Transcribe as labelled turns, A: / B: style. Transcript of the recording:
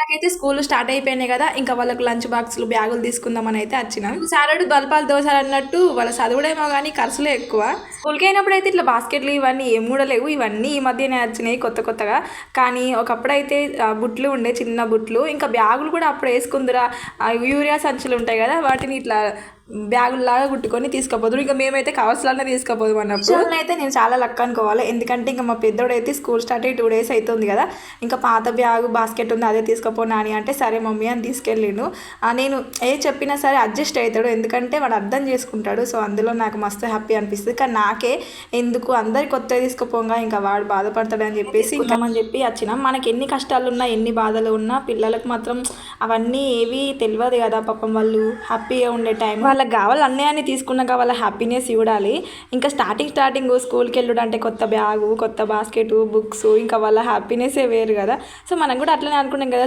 A: నాకైతే school start అయిపోయినాయి కదా ఇంకా వాళ్ళకి లంచ్ బాక్సులు బ్యాగులు తీసుకుందామని అయితే వచ్చినాం సారడు బల్పాలు దోశలు అన్నట్టు వాళ్ళ చదువుడేమో కానీ ఖర్చులే ఎక్కువ. స్కూల్కి అయినప్పుడు అయితే ఇట్లా బాస్కెట్లు ఇవన్నీ ఏం కూడా లేవు ఇవన్నీ ఈ మధ్యనే వచ్చినాయి కొత్త కొత్తగా. కానీ ఒకప్పుడు అయితే బుట్లు ఉండే చిన్న బుట్లు ఇంకా బ్యాగులు కూడా అప్పుడు వేసుకుందిరా యూరియా సంచులు ఉంటాయి కదా వాటిని ఇట్లా బ్యాగుల్లాగా కుట్టుకొని తీసుకుపోదురు. ఇంకా మేమైతే కవర్స్లోనే తీసుకుపోదు అన్నప్పుడు. అయితే నేను చాలా లక్ అనుకోవాలి. ఎందుకంటే ఇంకా మా పెద్దోడు అయితే స్కూల్ స్టార్ట్ అయ్యి టూ డేస్ అవుతుంది కదా. ఇంకా పాత బ్యాగ్ బాస్కెట్ ఉంది అదే తీసుకుపో నాని అంటే సరే మమ్మీ అని తీసుకెళ్ళిండు. నేను ఏ చెప్పినా సరే అడ్జస్ట్ అవుతాడు ఎందుకంటే వాడు అర్థం చేసుకుంటాడు. సో అందులో నాకు మస్తు హ్యాపీ అనిపిస్తుంది. కానీ నాకే ఎందుకు అందరి కొత్త తీసుకుపోగా ఇంకా వాడు బాధపడతాడని చెప్పేసి అని చెప్పి వచ్చినాం. మనకి ఎన్ని కష్టాలు ఉన్నా ఎన్ని బాధలు ఉన్నా పిల్లలకు మాత్రం అవన్నీ ఏవి తెలియదు కదా పాపం వాళ్ళు. హ్యాపీగా ఉండే టైం వాళ్ళకి కావాలి అన్నీ తీసుకున్నాక వాళ్ళ హ్యాపీనెస్ చూడాలి. ఇంకా స్టార్టింగ్ స్టార్టింగ్ స్కూల్కి వెళ్ళడం అంటే కొత్త బ్యాగు కొత్త బాస్కెట్ బుక్స్ ఇంకా వాళ్ళ హ్యాపీనెస్సే వేరు కదా. సో మనం కూడా అట్లనే అనుకున్నాం కదా